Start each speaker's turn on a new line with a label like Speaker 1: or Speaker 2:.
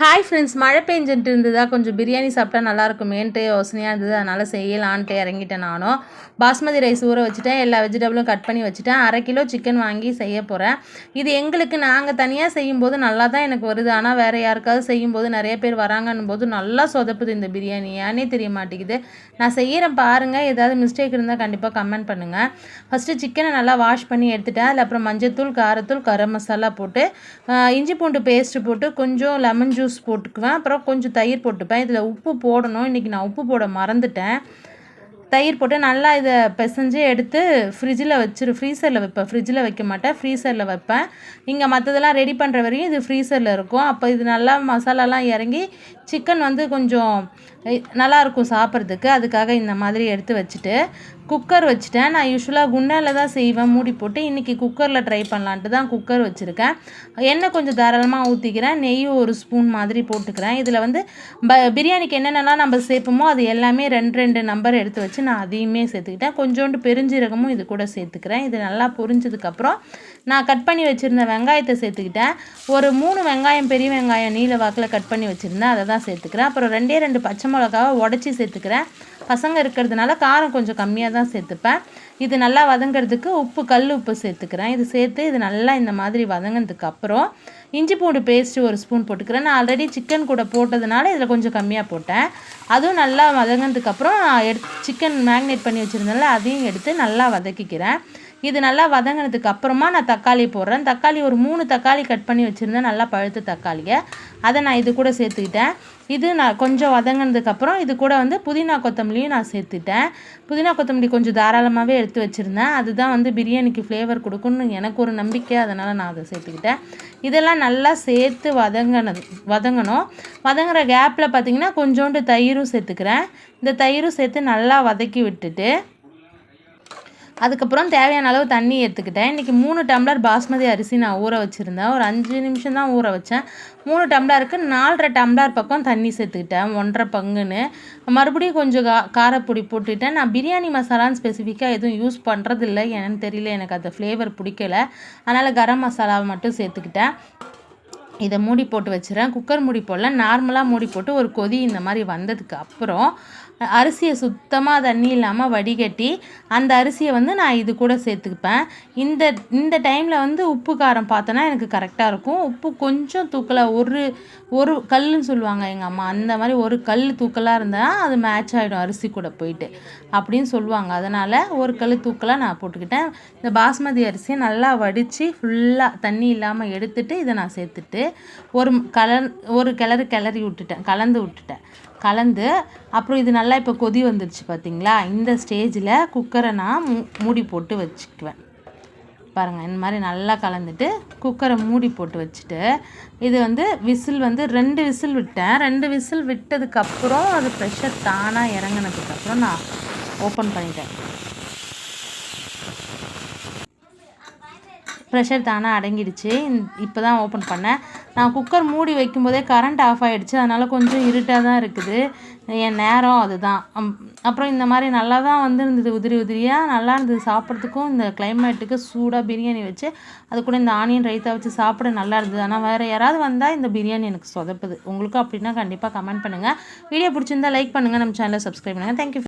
Speaker 1: Hi friends மழை பெஞ்சிட்டு இருந்ததா? கொஞ்சம் பிரியாணி சாப்பிட்டா நல்லா இருக்குமேன்ட்டு யோசனையாக இருந்தது. அதனால் செய்யலான்ட்டு இறங்கிட்டேன் நானும் பாஸ்மதி ரைஸ் ஊற வச்சுட்டேன். எல்லா வெஜிடபிளும் கட் பண்ணி வச்சுட்டேன். அரை கிலோ சிக்கன் வாங்கி செய்ய போகிறேன் இது எங்களுக்கு நாங்கள் தனியாக செய்யும்போது நல்லா தான் எனக்கு வருது. ஆனால் வேறு யாருக்காவது செய்யும்போது நிறைய பேர் வராங்கன்னும் போது நல்லா சொதப்புது இந்த பிரியாணி. ஏன்னே தெரிய மாட்டேங்குது. நான் செய்கிறேன் பாருங்கள் ஏதாவது மிஸ்டேக் இருந்தால் கண்டிப்பாக கமெண்ட் பண்ணுங்கள் ஃபஸ்ட்டு சிக்கனை நல்லா வாஷ் பண்ணி எடுத்துட்டேன். அதில் அப்புறம் மஞ்சத்தூள் காரத்தூள் கரம் மசாலா போட்டு இஞ்சி பூண்டு பேஸ்ட்டு போட்டு கொஞ்சம் லெமன் ஜூஸ் ஜூஸ் போட்டுக்குவேன். அப்புறம் கொஞ்சம் தயிர் போட்டுப்பேன். இதில் உப்பு போடணும். இன்றைக்கி நான் உப்பு போட மறந்துட்டேன். தயிர் போட்டு நல்லா இதை பிசைஞ்சு எடுத்து ஃப்ரிட்ஜில் வச்சிரு ஃப்ரீசரில் வைப்பேன் ஃப்ரிட்ஜில் வைக்க மாட்டேன் ஃப்ரீசரில் வைப்பேன். இங்கே மற்றதெல்லாம் ரெடி பண்ணுற வரையும் இது ஃப்ரீசரில் இருக்கும். அப்போ இது நல்லா மசாலாலாம் இறங்கி சிக்கன் வந்து கொஞ்சம் நல்லாயிருக்கும் சாப்பிட்றதுக்கு. அதுக்காக இந்த மாதிரி எடுத்து வச்சுட்டு குக்கர் வச்சுட்டேன். நான் யூஸ்வலாக குண்டாவில் தான் செய்வேன். மூடி போட்டு இன்றைக்கி குக்கரில் ட்ரை பண்ணலான்ட்டு தான் குக்கர் வச்சுருக்கேன். எண்ணெய் கொஞ்சம் தாராளமாக ஊற்றிக்கிறேன் நெய் ஒரு ஸ்பூன் மாதிரி போட்டுக்கிறேன். இதில் வந்து ப பிரியாணிக்கு என்னென்னலாம் நம்ம சேர்ப்போமோ அது எல்லாமே ரெண்டு ரெண்டு நம்பர் எடுத்து வச்சு நான் அதையுமே சேர்த்துக்கிட்டேன். கொஞ்சோண்டு பெருஞ்சீரகமும் இது கூட சேர்த்துக்கிறேன். இது நல்லா பொரிஞ்சதுக்கப்புறம் நான் கட் பண்ணி வச்சுருந்த வெங்காயத்தை சேர்த்துக்கிட்டேன். ஒரு மூணு வெங்காயம் பெரிய வெங்காயம் நீல வாக்கில் கட் பண்ணி வச்சுருந்தேன். அதை தான் சேர்த்துக்கிறேன். அப்புறம் ரெண்டே ரெண்டு பச்சை மிளகாவை உடச்சி சேர்த்துக்கிறேன். பசங்க இருக்கிறதுனால காரம் கொஞ்சம் கம்மியாக தான் சேர்த்துப்பேன். இது நல்லா வதங்கிறதுக்கு உப்பு கல் உப்பு சேர்த்துக்கிறேன். இது சேர்த்து இது நல்லா இந்த மாதிரி வதங்கினதுக்கு அப்புறம் இஞ்சி பூண்டு பேஸ்ட்டு ஒரு ஸ்பூன் போட்டுக்கிறேன். நான் ஆல்ரெடி சிக்கன் கூட போட்டதுனால இதில் கொஞ்சம் கம்மியாக போட்டேன். அதுவும் நல்லா வதங்கினதுக்கப்புறம் நான் எடுத்து சிக்கன் மேக்னேட் பண்ணி வச்சுருந்தேன்ல அதையும் எடுத்து நல்லா வதக்கிக்கிறேன். இது நல்லா வதங்கினதுக்கு அப்புறமா நான் தக்காளி போடுறேன். தக்காளி ஒரு மூணு தக்காளி கட் பண்ணி வச்சுருந்தேன் நல்லா பழுத்த தக்காளியை. அதை நான் இது கூட சேர்த்துக்கிட்டேன். இது நான் கொஞ்சம் வதங்கினதுக்கப்புறம் இது கூட வந்து புதினா கொத்தமல்லியும் நான் சேர்த்துட்டேன். புதினா கொத்தமல்லி கொஞ்சம் தாராளமாகவே எடுத்து வச்சுருந்தேன். அதுதான் வந்து பிரியாணிக்கு ஃப்ளேவர் கொடுக்குன்னு எனக்கு ஒரு நம்பிக்கை. அதனால் நான் அதை சேர்த்துக்கிட்டேன். இதெல்லாம் நல்லா சேர்த்து வதங்கினது வதங்கணும். வதங்குற கேப்பில் பார்த்திங்கன்னா கொஞ்சோண்டு தயிரும் சேர்த்துக்கிறேன். இந்த தயிரும் சேர்த்து நல்லா வதக்கி விட்டுட்டு அதுக்கப்புறம் தேவையான அளவு தண்ணி எடுத்துக்கிட்டேன். இன்றைக்கி மூணு டம்ளர் பாஸ்மதி அரிசி நான் ஊற வச்சுருந்தேன். ஒரு அஞ்சு நிமிஷம் தான் ஊற வச்சேன். மூணு டம்ளருக்கு நாலரை டம்ளர் பக்கம் தண்ணி சேர்த்துக்கிட்டேன் ஒன்றரை பங்குன்னு. மறுபடியும் கொஞ்சம் கா காரப்பொடி போட்டுவிட்டேன் நான் பிரியாணி மசாலான்னு ஸ்பெசிஃபிக்காக எதுவும் யூஸ் பண்ணுறதில்ல என்னன்னு தெரியல எனக்கு அந்த ஃப்ளேவர் பிடிக்கல. அதனால் கரம் மசாலாவை மட்டும் சேர்த்துக்கிட்டேன். இதை மூடி போட்டு வச்சுறேன் குக்கர் மூடி போடல நார்மலாக மூடி போட்டு ஒரு கொதி இந்த மாதிரி வந்ததுக்கு அப்புறம் அரிசியை சுத்தமாக தண்ணி இல்லாமல் வடிகட்டி அந்த அரிசியை வந்து நான் இது கூட சேர்த்துக்குப்பேன் இந்த இந்த டைமில் வந்து உப்பு காரம் பார்த்தோன்னா எனக்கு கரெக்டாக இருக்கும். உப்பு கொஞ்சம் தூக்கலாக ஒரு ஒரு கல்லுன்னு சொல்லுவாங்க எங்கள் அம்மா. அந்த மாதிரி ஒரு கல் தூக்கலாக இருந்தால் அது மேட்ச் ஆகிடும் அரிசி கூட போயிட்டு. அப்படின்னு சொல்லுவாங்க. அதனால் ஒரு கல் தூக்கலாக நான் போட்டுக்கிட்டேன். இந்த பாஸ்மதி அரிசியை நல்லா வடித்து ஃபுல்லாக தண்ணி இல்லாமல் எடுத்துட்டு இதை நான் சேர்த்துட்டு ஒரு கலர் ஒரு கிளறு கிளறி விட்டுட்டேன். கலந்து விட்டுட்டேன். கலந்து அப்புறம் இது நல்லா இப்போ கொதி வந்துடுச்சு பார்த்தீங்களா இந்த ஸ்டேஜில் குக்கரை நான் மூ மூடி போட்டு வச்சுக்குவேன். பாருங்கள் இந்த மாதிரி நல்லா கலந்துட்டு குக்கரை மூடி போட்டு வச்சுட்டு இது வந்து விசில் வந்து ரெண்டு விசில் விட்டேன். ரெண்டு விசில் விட்டதுக்கப்புறம் அது ப்ரெஷர் தானாக இறங்கினதுக்கப்புறம் நான் ஓப்பன் பண்ணிட்டேன். ப்ரெஷர் தானாக அடங்கிடுச்சு. இப்போ தான் ஓப்பன் பண்ணேன். நான் குக்கர் மூடி வைக்கும்போதே கரண்ட் ஆஃப் ஆகிடுச்சு அதனால் கொஞ்சம் இருட்டாக தான் இருக்குது. என் நேரம் அதுதான். அப்புறம் இந்த மாதிரி நல்லா தான் வந்து இருந்தது உதிரி உதிரியாக நல்லா இருந்தது சாப்பிட்றதுக்கும் இந்த கிளைமேட்டுக்கு சூடாக பிரியாணி வச்சு அது கூட இந்த ஆனியன் ரைத்தா வச்சு சாப்பிட நல்லா இருந்தது. ஆனால் வேறு யாராவது வந்தால் இந்த பிரியாணி எனக்கு சொதப்புது. உங்களுக்கும் அப்படின்னா கண்டிப்பாக கமெண்ட் பண்ணுங்கள் வீடியோ பிடிச்சிருந்தா லைக் பண்ணுங்கள் நம்ம சேனலை சப்ஸ்கிரைப் பண்ணுங்கள் தேங்க்யூ